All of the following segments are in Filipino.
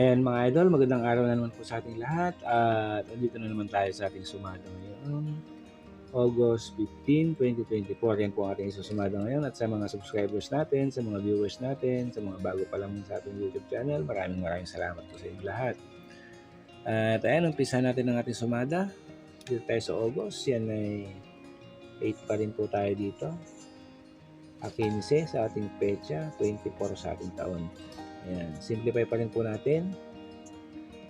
Ayan mga idol, magandang araw na naman po sa ating lahat at andito na naman tayo sa ating sumada ngayon. August 15, 2024. Yan po ang ating isusumada ngayon at sa mga subscribers natin, sa mga viewers natin, sa mga bago pa lang sa ating YouTube channel, maraming maraming salamat po sa inyo lahat. At ayan, umpisa natin ang ating sumada. Dito tayo sa August. Yan ay 8 pa rin po tayo dito. A 15 sa ating pecha, 24 sa ating taon. Ayan. Simplify pa rin po natin.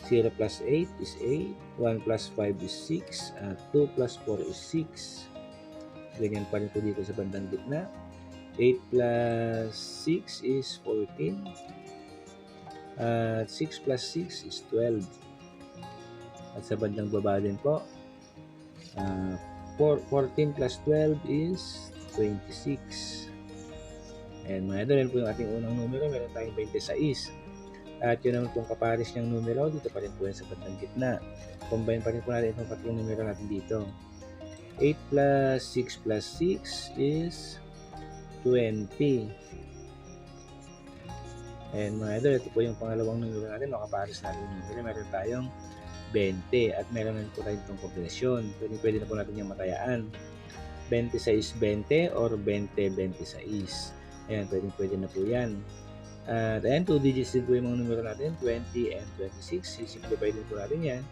0 plus 8 is 8. 1 plus 5 is 6. At 2 plus 4 is 6. Ganyan pa rin po dito sa bandang gitna. 8 plus 6 is 14. At 6 plus 6 is 12. At sa bandang baba din po, ah, 4, 14 plus 12 is 26. And mga idol, yan po yung ating unang numero. Meron tayong 26. At yun naman pong kapares niyang numero. Dito pa rin po yan sa bandang gitna. Combine pa rin po natin itong tatlong numero natin dito. 8 plus 6 plus 6 is 20. And mga idol, ito po yung pangalawang numero natin. Makapares natin yung numero. Meron tayong 20 at meron na po tayong itong kombinasyon. Pwede, pwede na po natin yung matayaan. 26-20 or 20-26. Ayan, pwede, pwede na po yan. At ayan, 2 digits din po yung mga numero natin, 20 and 26. Sisimplify din po natin yan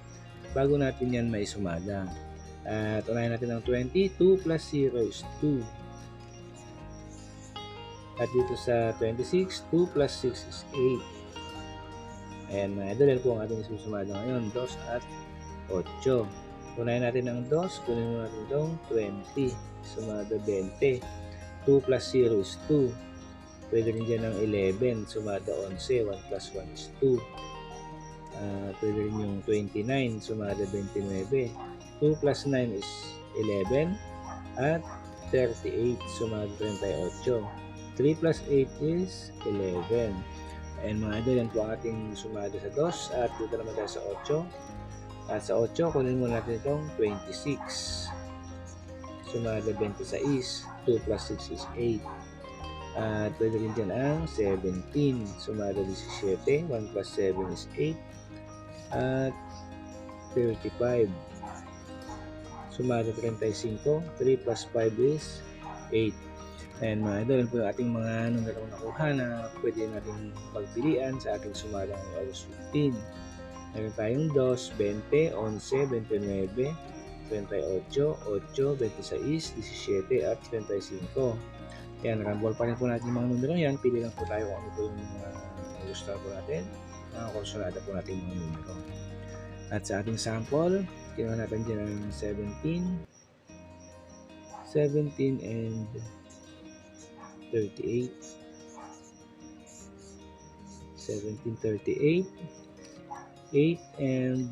bago natin yan may sumada. At unahin natin ang 20, 2 plus 0 is 2. At dito sa 26, 2 plus 6 is 8. Ayan, mga idol, yan po ang ating isusumada ngayon, 2 at 8. Unahin natin ang 2, kunin mo natin itong 20, sumada 20. 2 plus 0 is 2. Pwede rin dyan ng 11, sumada 11, 1 plus 1 is 2. Ah, pwede rin yung 29, sumada 29. 2 plus 9 is 11. At 38, sumada 38. 3 plus 8 is 11. And mga idol, yan po ang ating sumada sa 2. At dito naman tayo sa 8. At sa 8, kunin muna natin itong 26. Sumada 26. 2 plus 6 is 8. At pwede rin dyan ang 17. Sumada 17. 1 plus 7 is 8. At 35. Sumada 35. 3 plus 5 is 8. And mga idol, po yung ating mga numero nakuha na pwede natin pagpilian sa ating sumada ng August 15. Meron tayong 2, 20, 11, 29, 28, 8, 26, 17, at 35. Yan, rumble pa rin po natin yung mga numero yan. Pili lang po tayo kung ano po yung mga gusto po natin. Mga konsulada po natin yung numero. At sa ating sample, kinuha natin dyan ang 17, 17 and 38, 17, 38, 8 and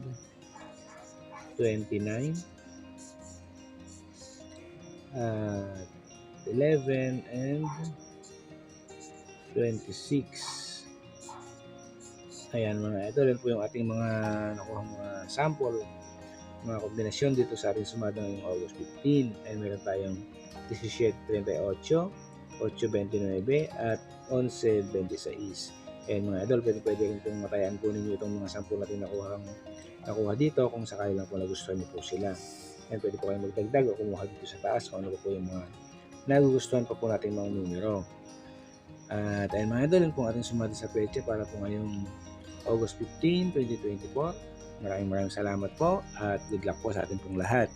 29, at 11 and 26. Ayan mga ito, yan po yung ating mga nakuha mga sample, mga kombinasyon dito sa ating sumada ngayong August 15. Ay meron tayong 17.38, 8.29 at 11.26. Ayan mga idol, pwede, pwede rin pong matayaan po ninyo itong mga sample natin nakuha, nakuha dito kung sakali lang po nagustuhan niyo po sila. Ayan, pwede po kayong magdagdag o kumuha dito sa taas kung ano po yung mga nagugustuhan pa po natin mga numero. At ayun mga idol, yun po ating sumada sa peche para po ngayong August 15, 2024. Maraming maraming salamat po at good luck po sa ating pong lahat.